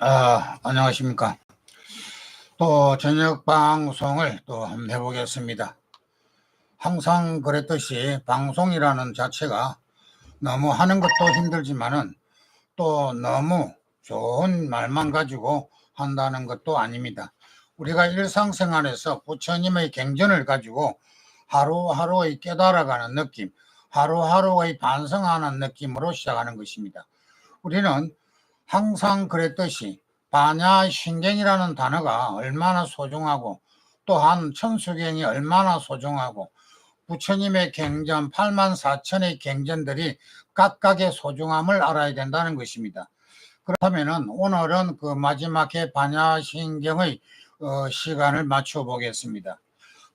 아, 안녕하십니까. 또 저녁 방송을 또 한번 해보겠습니다. 항상 그랬듯이 방송이라는 자체가 너무 하는 것도 힘들지만은 또 너무 좋은 말만 가지고 한다는 것도 아닙니다. 우리가 일상생활에서 부처님의 경전을 가지고 하루하루의 깨달아가는 느낌, 하루하루의 반성하는 느낌으로 시작하는 것입니다. 우리는 항상 그랬듯이 반야신경이라는 단어가 얼마나 소중하고 또한 천수경이 얼마나 소중하고 부처님의 경전 8만 4천의 경전들이 각각의 소중함을 알아야 된다는 것입니다. 그렇다면 오늘은 그 마지막에 반야신경의 어, 시간을 맞춰 보겠습니다.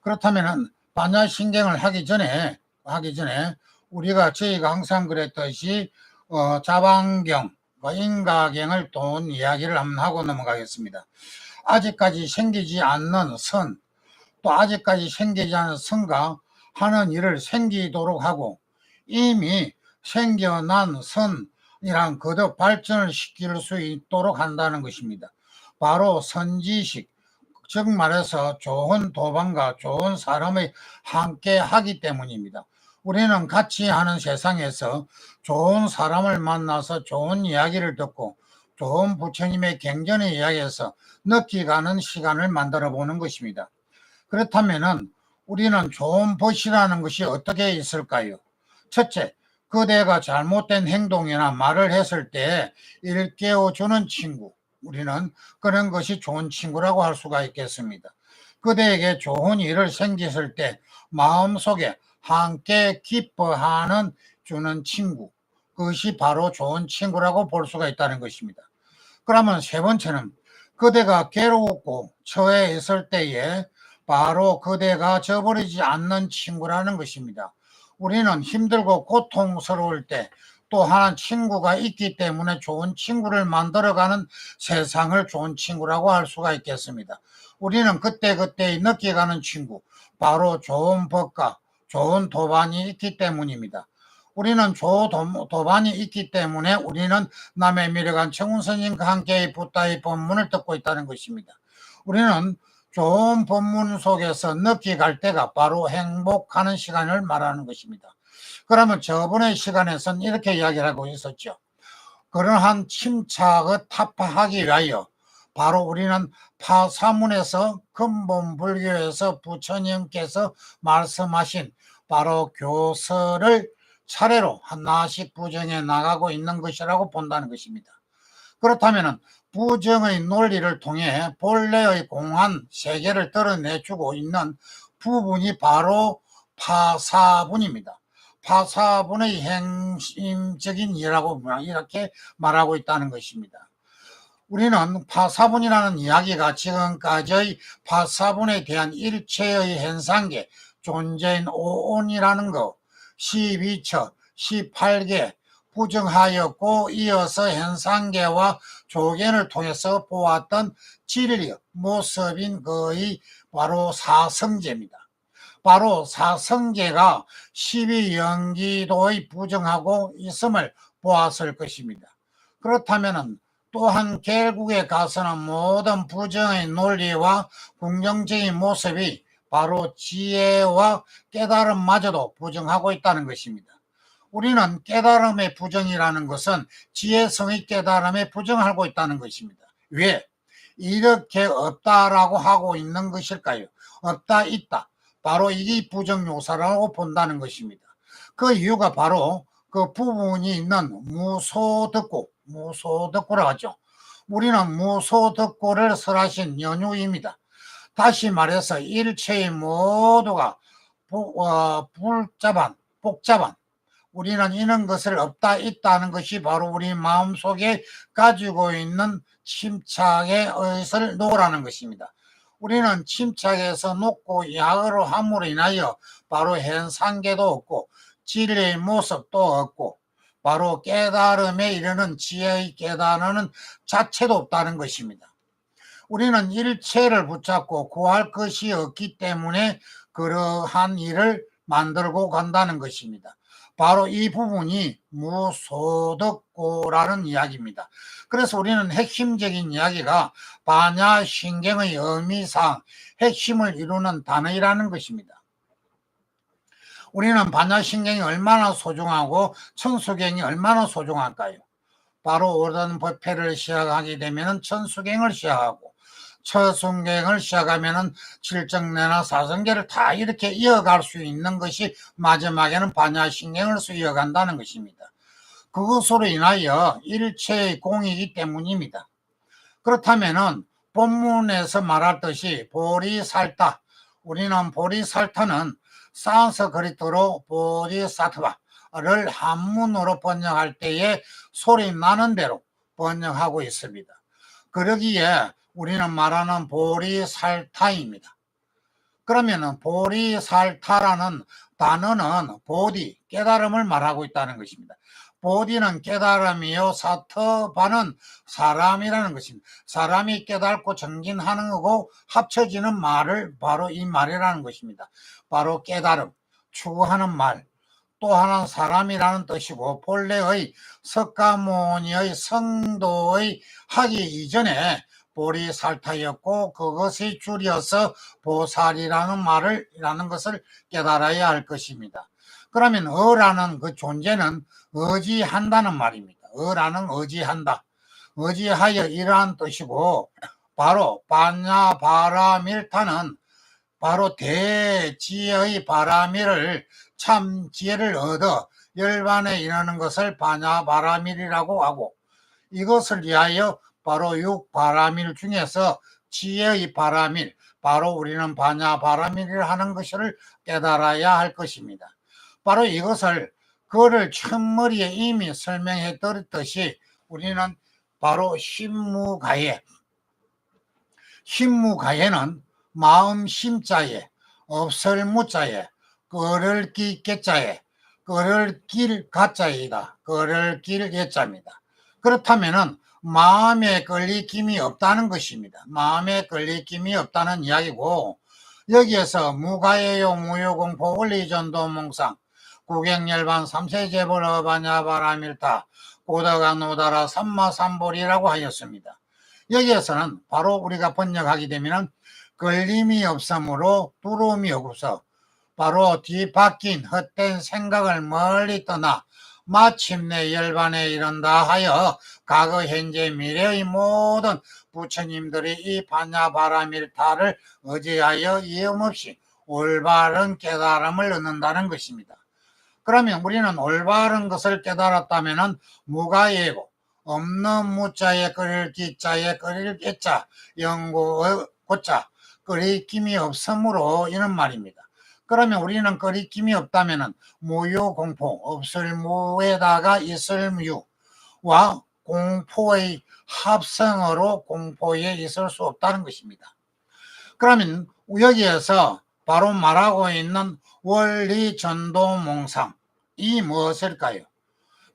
그렇다면 반야신경을 하기 전에 하기 전에 우리가 저희가 항상 그랬듯이 어, 자방경 그 인가경을 돈 이야기를 한번 하고 넘어가겠습니다. 아직까지 생기지 않는 선, 또 아직까지 생기지 않은 선과 하는 일을 생기도록 하고 이미 생겨난 선이랑 거듭 발전을 시킬 수 있도록 한다는 것입니다. 바로 선지식, 즉 말해서 좋은 도방과 좋은 사람의 함께 하기 때문입니다. 우리는 같이 하는 세상에서 좋은 사람을 만나서 좋은 이야기를 듣고 좋은 부처님의 경전의 이야기에서 느끼가는 시간을 만들어 보는 것입니다. 그렇다면은 우리는 좋은 벗이라는 것이 어떻게 있을까요? 첫째, 그대가 잘못된 행동이나 말을 했을 때 일깨워 주는 친구. 우리는 그런 것이 좋은 친구라고 할 수가 있겠습니다. 그대에게 좋은 일을 생겼을 때 마음속에 함께 기뻐하는 주는 친구. 그것이 바로 좋은 친구라고 볼 수가 있다는 것입니다. 그러면 세 번째는 그대가 괴롭고 처해 있을 때에 바로 그대가 저버리지 않는 친구라는 것입니다. 우리는 힘들고 고통스러울 때또 하나 친구가 있기 때문에 좋은 친구를 만들어가는 세상을 좋은 친구라고 할 수가 있겠습니다. 우리는 그때그때 느껴가는 친구, 바로 좋은 법과 좋은 도반이 있기 때문입니다. 우리는 조 도반이 있기 때문에 우리는 남의 미래관 청운선님과 함께 부다의 법문을 듣고 있다는 것입니다. 우리는 좋은 법문 속에서 느끼갈 때가 바로 행복하는 시간을 말하는 것입니다. 그러면 저번의 시간에선 이렇게 이야기를 하고 있었죠. 그러한 침착을 타파하기 위하여 바로 우리는 파사문에서 근본 불교에서 부처님께서 말씀하신 바로 교서를 차례로 하나씩 부정해 나가고 있는 것이라고 본다는 것입니다. 그렇다면 부정의 논리를 통해 본래의 공한 세계를 드러내주고 있는 부분이 바로 파사분입니다. 파사분의 행심적인 일이라고 이렇게 말하고 있다는 것입니다. 우리는 파사분이라는 이야기가 지금까지의 파사분에 대한 일체의 현상계, 존재인 오온이라는 것, 12처, 18개 부정하였고 이어서 현상계와 조견을 통해서 보았던 진리, 모습인 거의 바로 사성제입니다. 바로 사성계가 12연기도의 부정하고 있음을 보았을 것입니다. 그렇다면 또한 결국에 가서는 모든 부정의 논리와 긍정적인 모습이 바로 지혜와 깨달음마저도 부정하고 있다는 것입니다. 우리는 깨달음의 부정이라는 것은 지혜성의 깨달음에 부정하고 있다는 것입니다. 왜? 이렇게 없다라고 하고 있는 것일까요? 없다, 있다. 바로 이게 부정요사라고 본다는 것입니다. 그 이유가 바로 그 부분이 있는 무소득고, 무소득고라 하죠. 우리는 무소득고를 설하신 연유입니다. 다시 말해서 일체의 모두가 어, 불자반, 복잡한 우리는 이런 것을 없다 있다는 것이 바로 우리 마음속에 가지고 있는 침착의 의을 놓으라는 것입니다. 우리는 침착에서 놓고 야으로 함으로 인하여 바로 현상계도 없고 진리의 모습도 없고 바로 깨달음에 이르는 지혜의 깨달음은 자체도 없다는 것입니다. 우리는 일체를 붙잡고 구할 것이 없기 때문에 그러한 일을 만들고 간다는 것입니다. 바로 이 부분이 무소득고라는 이야기입니다. 그래서 우리는 핵심적인 이야기가 반야신경의 의미상 핵심을 이루는 단어이라는 것입니다. 우리는 반야신경이 얼마나 소중하고 천수경이 얼마나 소중할까요? 바로 오던 법회를 시작하게 되면 천수경을 시작하고 처순경을 시작하면은 칠정내나 사성계를 다 이렇게 이어갈 수 있는 것이 마지막에는 반야신경을 이어간다는 것입니다. 그것으로 인하여 일체의 공이기 때문입니다. 그렇다면은 본문에서 말했듯이 보리살타 우리는 보리살타는 산스크리트로 보리사트바를 한문으로 번역할 때에 소리 나는 대로 번역하고 있습니다. 그러기에 우리는 말하는 보리살타입니다. 그러면은 보리살타라는 단어는 보디, 깨달음을 말하고 있다는 것입니다. 보디는 깨달음이요, 사트바는 사람이라는 것입니다. 사람이 깨닫고 정진하는 거고 합쳐지는 말을 바로 이 말이라는 것입니다. 바로 깨달음, 추구하는 말, 또 하나는 사람이라는 뜻이고 본래의 석가모니의 성도의 하기 이전에 보리살타였고 그것이 줄여서 보살이라는 말을 라는 것을 깨달아야 할 것입니다. 그러면 어라는 그 존재는 의지한다는 말입니다. 어라는 의지한다. 의지하여 이러한 뜻이고 바로 반야 바라밀타는 바로 대지의 바라밀을 참 지혜를 얻어 열반에 이르는 것을 반야 바라밀이라고 하고 이것을 위하여 바로 육 바라밀 중에서 지혜의 바라밀 바로 우리는 반야 바라밀을 하는 것을 깨달아야 할 것입니다. 바로 이것을 그를 첫머리에 이미 설명해 드렸듯이 우리는 바로 신무가에 신무가에는 마음 심자에 없을 무자에 끓을 기 깨자에 끓을 길 가자이다. 끓을 길 예자입니다. 그렇다면은 마음에 걸리김이 없다는 것입니다. 마음에 걸리김이 없다는 이야기고 여기에서 무가예요 무효공포 원리전도 몽상 구경열반 삼세제벌 어바냐 바라밀타 고다가 노다라 삼마삼볼이라고 하였습니다. 여기에서는 바로 우리가 번역하게 되면은 걸림이 없으므로 두려움이 없어 바로 뒤바뀐 헛된 생각을 멀리 떠나 마침내 열반에 이른다 하여 과거 현재 미래의 모든 부처님들이 이 반야바라밀타를 의지하여 이음없이 올바른 깨달음을 얻는다는 것입니다. 그러면 우리는 올바른 것을 깨달았다면 무가 예고 없는 무자에 끓일 기자에 끓일 개자 영고 고자 끓이김이 없으므로 이런 말입니다. 그러면 우리는 끓이김이 없다면 무유 공포 없을 무에다가 있을 무와 공포의 합성어로 공포에 있을 수 없다는 것입니다. 그러면 여기에서 바로 말하고 있는 원리 전도 몽상 이 무엇일까요?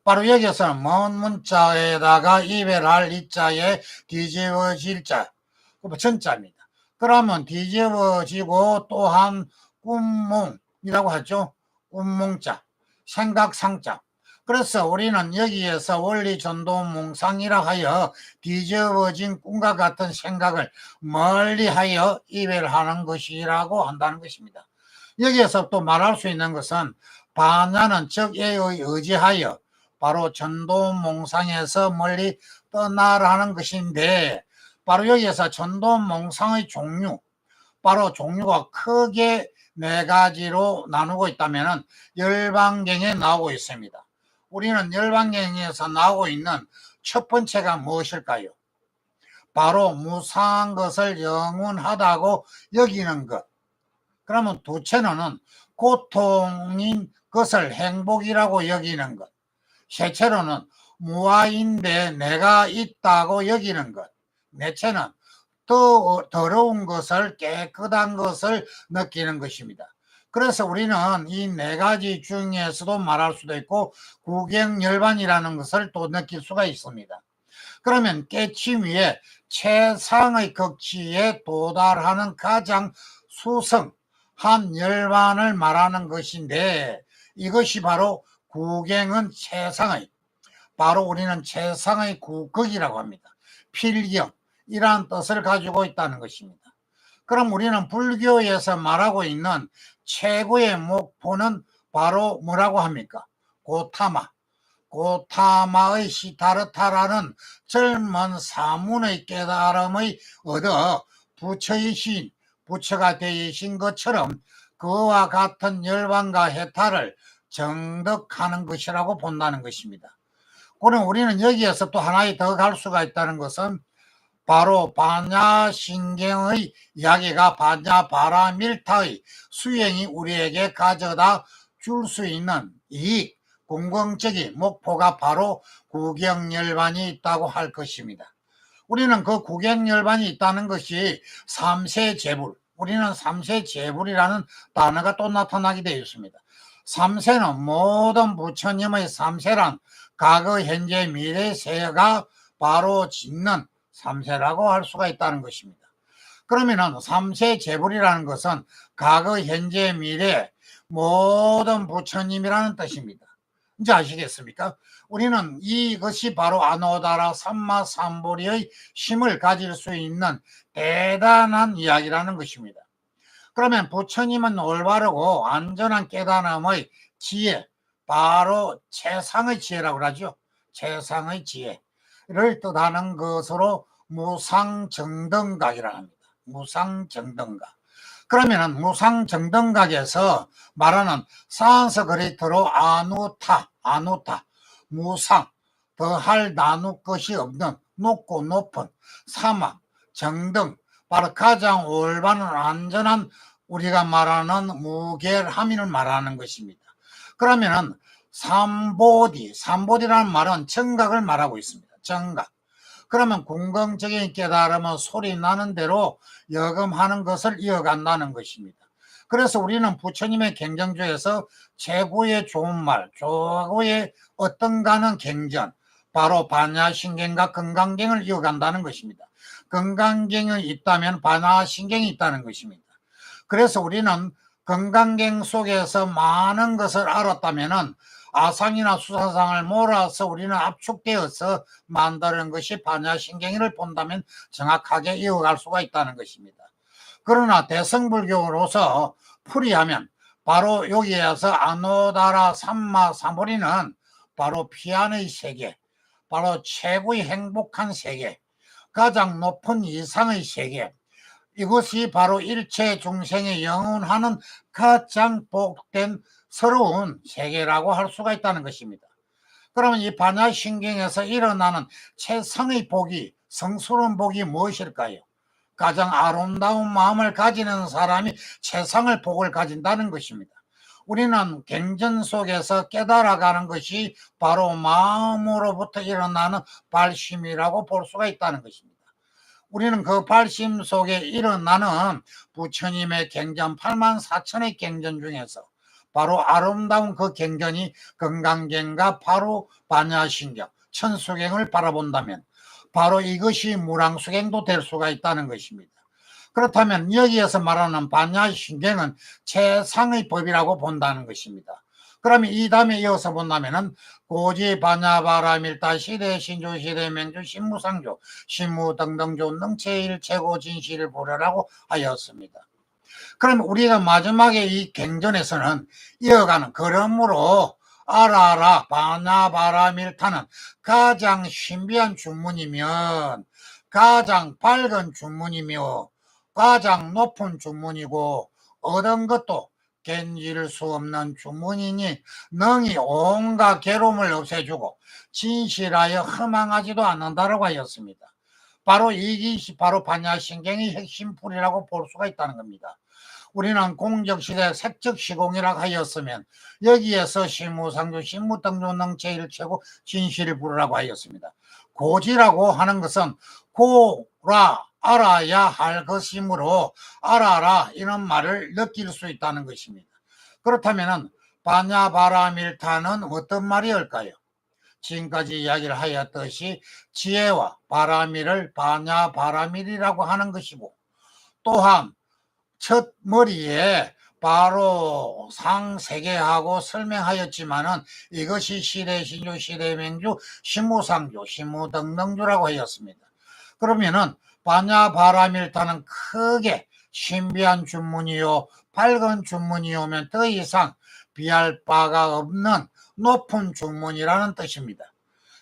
바로 여기서는 먼 문자에다가 이별할 이자에 뒤집어질 자, 전자입니다. 그러면 뒤집어지고 또한 꿈몽이라고 하죠. 꿈몽자, 생각상자. 그래서 우리는 여기에서 원리 전도 몽상이라 하여 뒤집어진 꿈과 같은 생각을 멀리 하여 이별하는 것이라고 한다는 것입니다. 여기에서 또 말할 수 있는 것은 반야는 적에 의지하여 바로 전도 몽상에서 멀리 떠나라는 것인데 바로 여기에서 전도 몽상의 종류 바로 종류가 크게 네 가지로 나누고 있다면 열방경에 나오고 있습니다. 우리는 열방경에서 나오고 있는 첫 번째가 무엇일까요? 바로 무상한 것을 영원하다고 여기는 것. 그러면 두째로는 고통인 것을 행복이라고 여기는 것. 셋째로는 무아인데 내가 있다고 여기는 것. 넷째는 더 더러운 것을 깨끗한 것을 느끼는 것입니다. 그래서 우리는 이 네 가지 중에서도 말할 수도 있고 구경열반이라는 것을 또 느낄 수가 있습니다. 그러면 깨침 위에 최상의 극치에 도달하는 가장 수성한 열반을 말하는 것인데 이것이 바로 구경은 최상의 바로 우리는 최상의 구극이라고 합니다. 필경 이러한 뜻을 가지고 있다는 것입니다. 그럼 우리는 불교에서 말하고 있는 최고의 목표는 바로 뭐라고 합니까? 고타마. 고타마의 시타르타라는 젊은 사문의 깨달음의 얻어 부처의 신, 부처가 되신 것처럼 그와 같은 열반과 해탈을 정덕하는 것이라고 본다는 것입니다. 그럼 우리는 여기에서 또 하나의 더 갈 수가 있다는 것은 바로 반야신경의 이야기가 반야바라밀타의 수행이 우리에게 가져다 줄 수 있는 이익, 공공적인 목표가 바로 구경열반이 있다고 할 것입니다. 우리는 그 구경열반이 있다는 것이 삼세제불, 우리는 삼세 제불이라는 단어가 또 나타나게 되어 있습니다. 삼세는 모든 부처님의 삼세란 과거, 현재, 미래 세가 바로 짓는 삼세라고 할 수가 있다는 것입니다. 그러면은 삼세 제불이라는 것은 과거, 현재, 미래 모든 부처님이라는 뜻입니다. 이제 아시겠습니까? 우리는 이것이 바로 아노다라 삼마 삼보리의 힘을 가질 수 있는 대단한 이야기라는 것입니다. 그러면 부처님은 올바르고 안전한 깨달음의 지혜, 바로 최상의 지혜라고 하죠. 최상의 지혜를 뜻하는 것으로 무상정등각이라 합니다. 무상정등각. 그러면은 무상정등각에서 말하는 산스그리트로 아누타, 아누타, 무상, 더할 나눌 것이 없는 높고 높은 사막, 정등, 바로 가장 올바른 안전한 우리가 말하는 무결함인을 말하는 것입니다. 그러면은 삼보디, 삼보디라는 말은 정각을 말하고 있습니다. 정각. 그러면 공공적인 깨달음은 소리 나는 대로 여금하는 것을 이어간다는 것입니다. 그래서 우리는 부처님의 경전중에서 최고의 좋은 말, 최고의 어떤가는 경전, 바로 반야신경과 건강경을 이어간다는 것입니다. 건강경이 있다면 반야신경이 있다는 것입니다. 그래서 우리는 건강경 속에서 많은 것을 알았다면은 아상이나 수사상을 몰아서 우리는 압축되어서 만드는 것이 반야신경을 본다면 정확하게 이어갈 수가 있다는 것입니다. 그러나 대성불교로서 풀이하면 바로 여기에서 아노다라 삼마 사모리는 바로 피안의 세계, 바로 최고의 행복한 세계, 가장 높은 이상의 세계, 이것이 바로 일체 중생의 영원하는 가장 복된 새로운 세계라고 할 수가 있다는 것입니다. 그러면 이 반야신경에서 일어나는 최상의 복이 성스러운 복이 무엇일까요? 가장 아름다운 마음을 가지는 사람이 최상의 복을 가진다는 것입니다. 우리는 경전 속에서 깨달아가는 것이 바로 마음으로부터 일어나는 발심이라고 볼 수가 있다는 것입니다. 우리는 그 발심 속에 일어나는 부처님의 경전 8만 4천의 경전 중에서 바로 아름다운 그 경전이 건강경과 바로 반야신경, 천수경을 바라본다면 바로 이것이 무랑수경도 될 수가 있다는 것입니다. 그렇다면 여기에서 말하는 반야신경은 최상의 법이라고 본다는 것입니다. 그러면 이 다음에 이어서 본다면은 고지 반야바라밀다 시대 신조 시대 맹주 신무상조 신무 등등조 능체일 최고 진실을 보려라고 하였습니다. 그럼 우리가 마지막에 이 경전에서는 이어가는 그러므로 알아라 바나바라밀타는 가장 신비한 주문이면 가장 밝은 주문이며 가장 높은 주문이고 얻은 것도 견질 수 없는 주문이니 능히 온갖 괴로움을 없애주고 진실하여 허망하지도 않는다라고 하였습니다. 바로 이것이 바로 반야신경의 핵심풀이라고 볼 수가 있다는 겁니다. 우리는 공적시대 색적시공이라고 하였으면 여기에서 신무상조 신무등조능 제일최고 진실을 부르라고 하였습니다. 고지라고 하는 것은 고라 알아야 할 것이므로 알아라 이런 말을 느낄 수 있다는 것입니다. 그렇다면 바냐바라밀타는 어떤 말이올까요? 지금까지 이야기를 하였듯이 지혜와 바라밀을 바냐바라밀이라고 하는 것이고 또한 첫 머리에 바로 상세계하고 설명하였지만은 이것이 시대신주, 시대맹주, 시무상주, 시무등등주라고 하였습니다. 그러면은 반야바라밀타는 크게 신비한 주문이요 밝은 주문이 오면 더 이상 비할 바가 없는 높은 주문이라는 뜻입니다.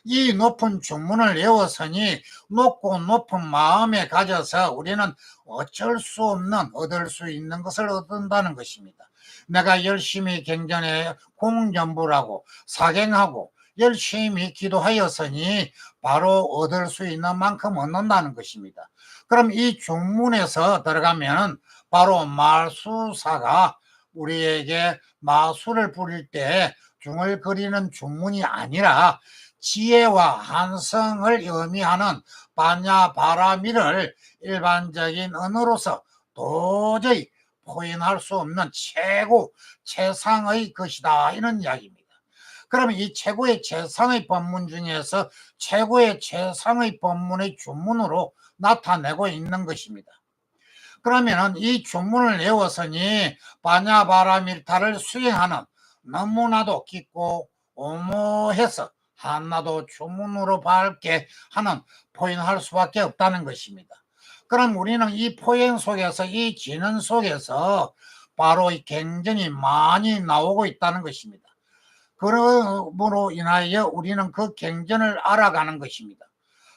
이 높은 주문을 외웠으니 높고 높은 마음에 가져서 우리는 어쩔 수 없는 얻을 수 있는 것을 얻는다는 것입니다. 내가 열심히 경전에 공전부라고 사경하고 열심히 기도하였으니 바로 얻을 수 있는 만큼 얻는다는 것입니다. 그럼 이 중문에서 들어가면 바로 말수사가 우리에게 마술을 부릴 때 중을 그리는 중문이 아니라 지혜와 한성을 의미하는 반야 바라미를 일반적인 언어로서 도저히 포인할 수 없는 최고 최상의 것이다 이런 이야기입니다. 그러면 이 최고의 최상의 법문 중에서 최고의 최상의 법문의 주문으로 나타내고 있는 것입니다. 그러면은 이 주문을 외웠으니 바냐바라밀타를 수행하는 너무나도 깊고 오모해서 하나도 주문으로 밝게 하는 포인할 수밖에 없다는 것입니다. 그럼 우리는 이 포인 속에서 이 진언 속에서 바로 이 갱전이 많이 나오고 있다는 것입니다. 그러므로 인하여 우리는 그 갱전을 알아가는 것입니다.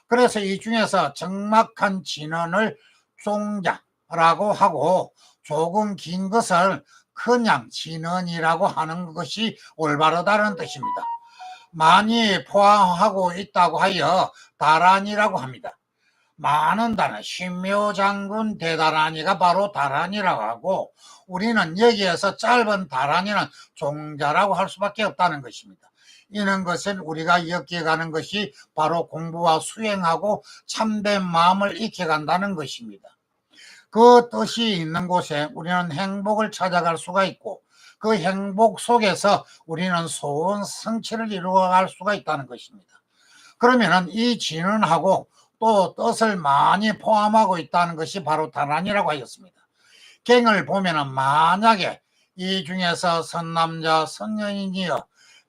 그래서 이 중에서 정막한 진언을 종자라고 하고 조금 긴 것을 그냥 진언이라고 하는 것이 올바르다는 뜻입니다. 많이 포함하고 있다고 하여 다란이라고 합니다. 많은 단어, 신묘장군 대다란이가 바로 다란이라고 하고 우리는 여기에서 짧은 다란이는 종자라고 할 수밖에 없다는 것입니다. 이는 것은 우리가 엮여가는 것이 바로 공부와 수행하고 참된 마음을 익혀간다는 것입니다. 그 뜻이 있는 곳에 우리는 행복을 찾아갈 수가 있고 그 행복 속에서 우리는 소원 성취를 이루어갈 수가 있다는 것입니다. 그러면은 이 진언하고 또 뜻을 많이 포함하고 있다는 것이 바로 다란이라고 하였습니다. 갱을 보면은 만약에 이 중에서 선남자 선녀인이여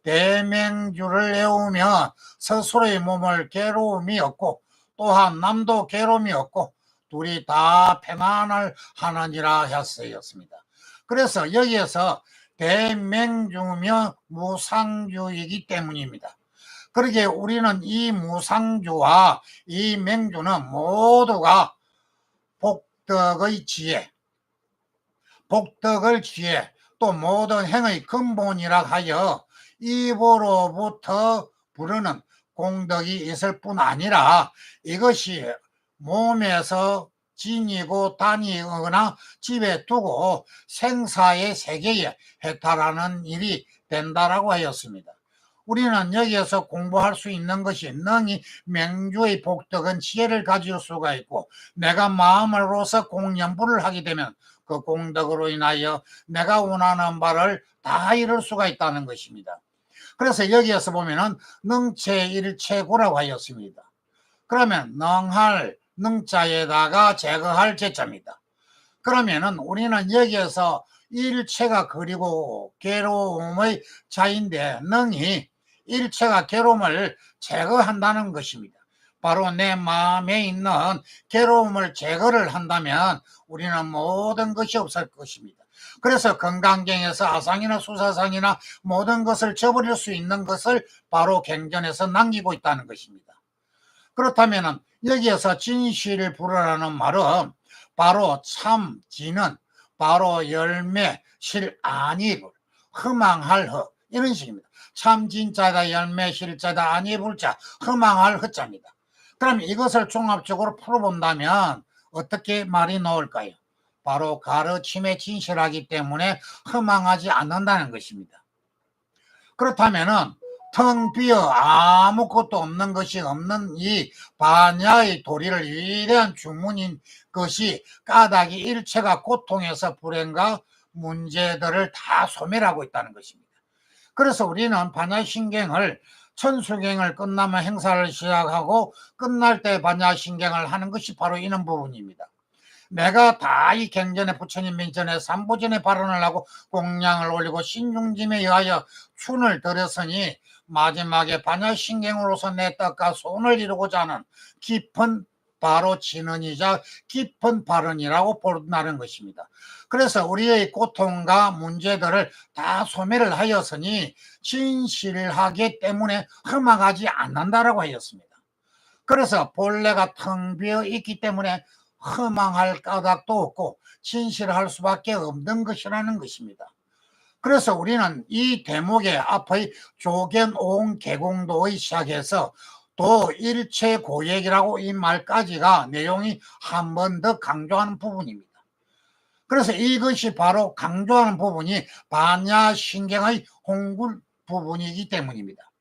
대맹주를 외우면 스스로의 몸을 괴로움이 없고 또한 남도 괴로움이 없고 둘이 다 편안을 하느니라 했었습니다. 그래서 여기에서 대맹주며 무상주이기 때문입니다. 그러게 우리는 이 무상주와 이 맹주는 모두가 복덕의 지혜, 복덕을 지혜, 또 모든 행의 근본이라 하여 입으로부터 부르는 공덕이 있을 뿐 아니라 이것이 몸에서 지니고 다니거나 집에 두고 생사의 세계에 해탈하는 일이 된다라고 하였습니다. 우리는 여기에서 공부할 수 있는 것이 능히 맹주의 복덕은 지혜를 가질 수가 있고 내가 마음으로서 공연부를 하게 되면 그 공덕으로 인하여 내가 원하는 바를 다 이룰 수가 있다는 것입니다. 그래서 여기에서 보면은 능체일체고라고 하였습니다. 그러면 능할 능자에다가 제거할 제자입니다. 그러면은 우리는 여기에서 일체가 그리고 괴로움의 자인데 능이 일체가 괴로움을 제거한다는 것입니다. 바로 내 마음에 있는 괴로움을 제거를 한다면 우리는 모든 것이 없을 것입니다. 그래서 건강경에서 아상이나 수사상이나 모든 것을 저버릴 수 있는 것을 바로 갱전에서 남기고 있다는 것입니다. 그렇다면 여기에서 진실을 부르라는 말은 바로 참 지는 바로 열매 실 아니불 허망할 허 이런 식입니다. 참 진짜다 열매 실자다 아니불 자 허망할 허자입니다. 그럼 이것을 종합적으로 풀어본다면 어떻게 말이 나올까요? 바로 가르침에 진실하기 때문에 허망하지 않는다는 것입니다. 그렇다면은 텅 비어 아무것도 없는 것이 없는 이 반야의 도리를 위대한 주문인 것이 까닭이 일체가 고통에서 불행과 문제들을 다 소멸하고 있다는 것입니다. 그래서 우리는 반야신경을 천수경을 끝나면 행사를 시작하고 끝날 때 반야신경을 하는 것이 바로 이런 부분입니다. 내가 다 이 경전에 부처님 민전에 삼보전에 발언을 하고 공양을 올리고 신중짐에 의하여 춘을 들였으니 마지막에 반야신경으로서 내 떡과 손을 이루고자 하는 깊은 바로 진언이자 깊은 발언이라고 본다는 것입니다. 그래서 우리의 고통과 문제들을 다 소멸을 하였으니 진실하기 때문에 흠악하지 않는다라고 하였습니다. 그래서 본래가 텅 비어 있기 때문에 허망할 까닭도 없고 진실할 수밖에 없는 것이라는 것입니다. 그래서 우리는 이 대목의 앞의 조견오응 개공도의 시작해서 또 일체 고액이라고 이 말까지가 내용이 한 번 더 강조하는 부분입니다. 그래서 이것이 바로 강조하는 부분이 반야신경의 홍굴 부분이기 때문입니다.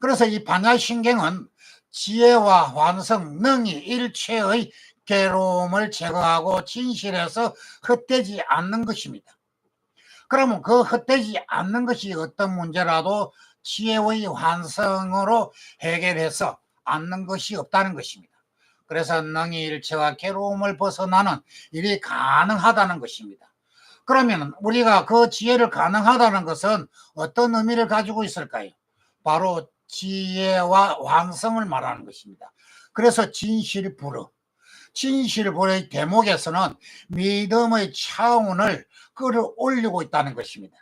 그래서 이 반야신경은 지혜와 완성, 능이 일체의 괴로움을 제거하고 진실에서 헛되지 않는 것입니다. 그러면 그 헛되지 않는 것이 어떤 문제라도 지혜의 완성으로 해결해서 않는 것이 없다는 것입니다. 그래서 능이 일체와 괴로움을 벗어나는 일이 가능하다는 것입니다. 그러면 우리가 그 지혜를 가능하다는 것은 어떤 의미를 가지고 있을까요? 바로 지혜와 완성을 말하는 것입니다. 그래서 진실불어, 진실불의 대목에서는 믿음의 차원을 끌어올리고 있다는 것입니다.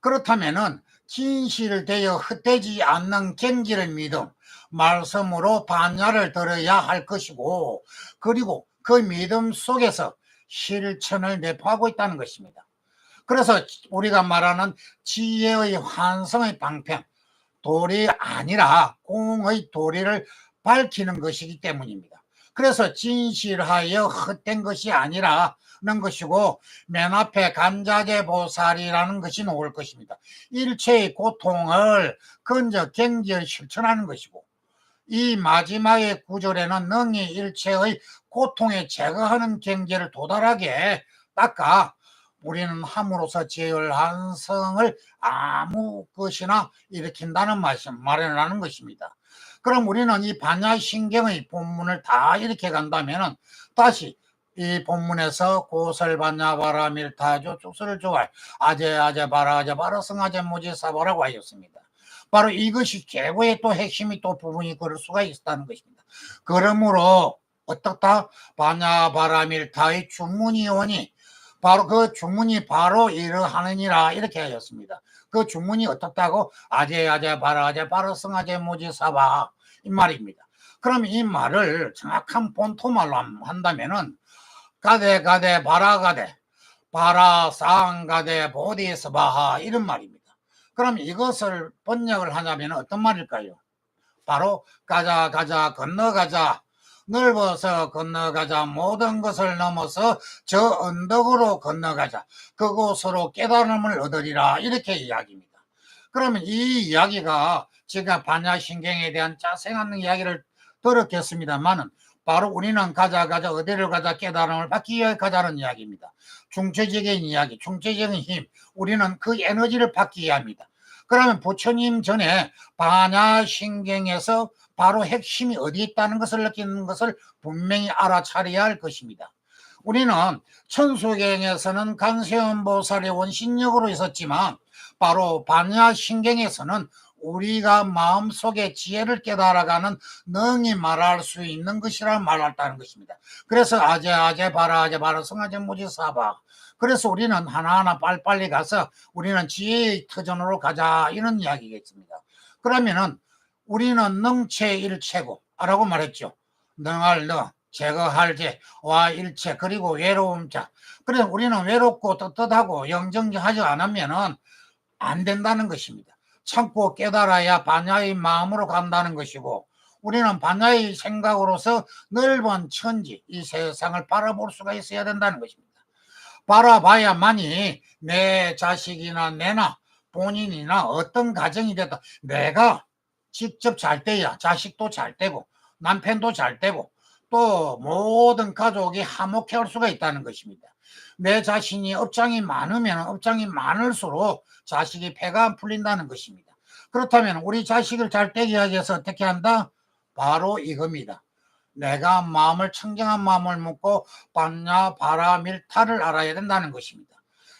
그렇다면은 진실되어 헛되지 않는 경기를 믿음, 말씀으로 반야를 들어야 할 것이고, 그리고 그 믿음 속에서 실천을 내포하고 있다는 것입니다. 그래서 우리가 말하는 지혜의 환성의 방편, 돌이 아니라 공의 도리를 밝히는 것이기 때문입니다. 그래서 진실하여 헛된 것이 아니라 는 것이고 맨 앞에 감자제 보살이라는 것이 나올 것입니다. 일체의 고통을 건져 경지를 실천하는 것이고 이 마지막의 구절에는 능히 일체의 고통에 제거하는 경계를 도달하게 닦아 우리는 함으로써 제열 한 성을 아무 것이나 일으킨다는 말씀 마련하는 것입니다. 그럼 우리는 이 반야신경의 본문을 다 이렇게 간다면은 다시 이 본문에서 고설 반야 바라 밀타조 축수를 좋아할 아제 아제 바라 아제 바라 성아제 모지 사바라고 하였습니다. 바로 이것이 최고의 또 핵심이 또 부분이 그럴 수가 있다는 것입니다. 그러므로 어떻다 반야 바라 밀타의 주문이 오니 바로 그 주문이 바로 이러하느니라 이렇게 하였습니다. 그 주문이 어떻다고 아제 아제 바라 아제 바라 성아제 모지 사바 이 말입니다. 그럼 이 말을 정확한 본토말로 한다면은 가데 가데 바라 가데 바라 상 가데 보디스바하 이런 말입니다. 그럼 이것을 번역을 하자면 어떤 말일까요? 바로 가자 가자 건너가자 넓어서 건너가자 모든 것을 넘어서 저 언덕으로 건너가자 그곳으로 깨달음을 얻으리라 이렇게 이야기입니다. 그러면 이 이야기가 제가 반야신경에 대한 자세한 이야기를 들었겠습니다만은 바로 우리는 가자 가자 어디를 가자 깨달음을 받기 위해 가자는 이야기입니다. 중체적인 이야기, 중체적인 힘, 우리는 그 에너지를 받기 위해 합니다. 그러면 부처님 전에 반야신경에서 바로 핵심이 어디 있다는 것을 느끼는 것을 분명히 알아차려야 할 것입니다. 우리는 천수경에서는 간세음 보살의 원신력으로 있었지만 바로 반야신경에서는 우리가 마음속에 지혜를 깨달아가는 능히 말할 수 있는 것이라 말했다는 것입니다. 그래서 아재 아재 바라 아재 바라 성아재 무지 사바 그래서 우리는 하나하나 빨리빨리 가서 우리는 지혜의 터전으로 가자 이런 이야기겠습니다. 그러면은 우리는 능체 일체고 라고 말했죠. 능할 능, 제거할 제, 와 일체, 그리고 외로움 자. 그래서 우리는 외롭고 떳떳하고 영정하지 않으면은 안 된다는 것입니다. 참고 깨달아야 반야의 마음으로 간다는 것이고 우리는 반야의 생각으로서 넓은 천지, 이 세상을 바라볼 수가 있어야 된다는 것입니다. 바라봐야만이 내 자식이나 내나 본인이나 어떤 가정이 됐다. 내가 직접 잘 돼야 자식도 잘 되고 남편도 잘 되고 또 모든 가족이 화목할 수가 있다는 것입니다. 내 자신이 업장이 많으면 업장이 많을수록 자식이 폐가 안 풀린다는 것입니다. 그렇다면 우리 자식을 잘 하기 위해서 어떻게 한다? 바로 이겁니다. 내가 마음을 청정한 마음을 묻고 반야 바라 밀타를 알아야 된다는 것입니다.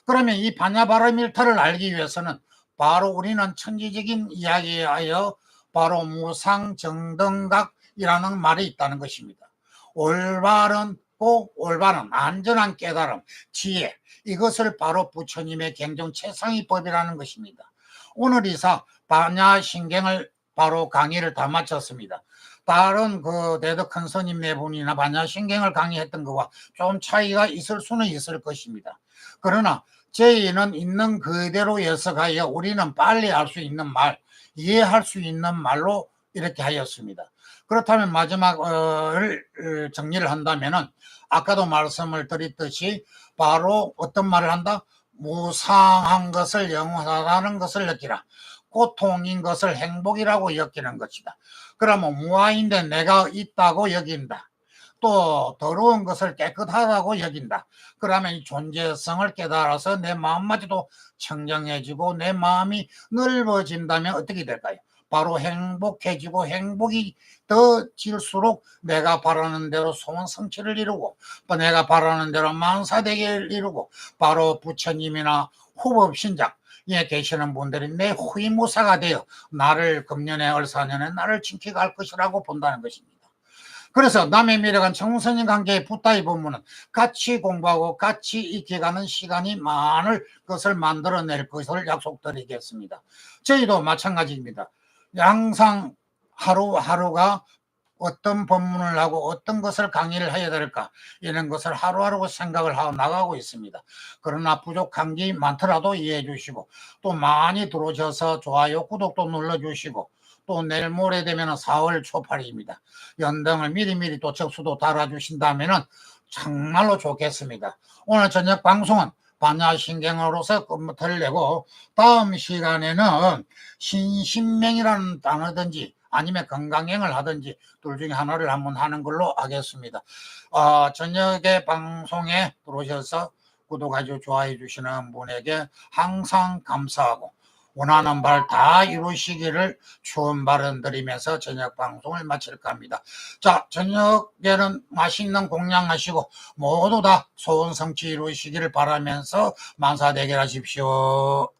그러면 이 반야 바라 밀타를 알기 위해서는 바로 우리는 천지적인 이야기에 하여 바로 무상정등각이라는 말이 있다는 것입니다. 올바른 꼭 올바른 안전한 깨달음, 지혜 이것을 바로 부처님의 경종 최상의 법이라는 것입니다. 오늘 이사 반야신경을 바로 강의를 다 마쳤습니다. 다른 그 대덕 큰 스님 네 분이나 반야신경을 강의했던 것과 좀 차이가 있을 수는 있을 것입니다. 그러나 저희는 있는 그대로 해석하여 우리는 빨리 알수 있는 말, 이해할 수 있는 말로 이렇게 하였습니다. 그렇다면 마지막을 어, 정리를 한다면은 아까도 말씀을 드렸듯이 바로 어떤 말을 한다? 무상한 것을 영원하다는 것을 느끼라. 고통인 것을 행복이라고 여기는 것이다. 그러면 무아인데 내가 있다고 여긴다. 또 더러운 것을 깨끗하다고 여긴다. 그러면 이 존재성을 깨달아서 내 마음마저도 청정해지고 내 마음이 넓어진다면 어떻게 될까요? 바로 행복해지고 행복이 더 질수록 내가 바라는 대로 소원 성취를 이루고 또 내가 바라는 대로 만사대계를 이루고 바로 부처님이나 후법 신작 에 계시는 분들이 내 후임무사가 되어 나를 금년에 얼사년에 나를 지켜갈 것이라고 본다는 것입니다. 그래서 남의 미래관 청선인 관계에 붙다이 보면은 같이 공부하고 같이 익혀가는 시간이 많을 것을 만들어낼 것을 약속드리겠습니다. 저희도 마찬가지입니다. 항상 하루하루가 어떤 법문을 하고 어떤 것을 강의를 해야 될까 이런 것을 하루하루 생각을 하고 나가고 있습니다. 그러나 부족한 게 많더라도 이해해 주시고 또 많이 들어오셔서 좋아요 구독도 눌러주시고 또 내일 모레 되면 4월 초팔입니다. 연등을 미리미리 또 적수도 달아주신다면 정말로 좋겠습니다. 오늘 저녁 방송은 반야신경으로서 끝부터를 내고 다음 시간에는 신신명이라는 단어든지 아니면 건강행을 하든지 둘 중에 하나를 한번 하는 걸로 하겠습니다. 어, 저녁에 방송에 들어오셔서 구독하고 좋아해 주시는 분에게 항상 감사하고 원하는 바를 다 이루시기를 추운 발언 드리면서 저녁 방송을 마칠까 합니다. 자, 저녁에는 맛있는 공양하시고 모두 다 소원 성취 이루시기를 바라면서 만사 대결하십시오.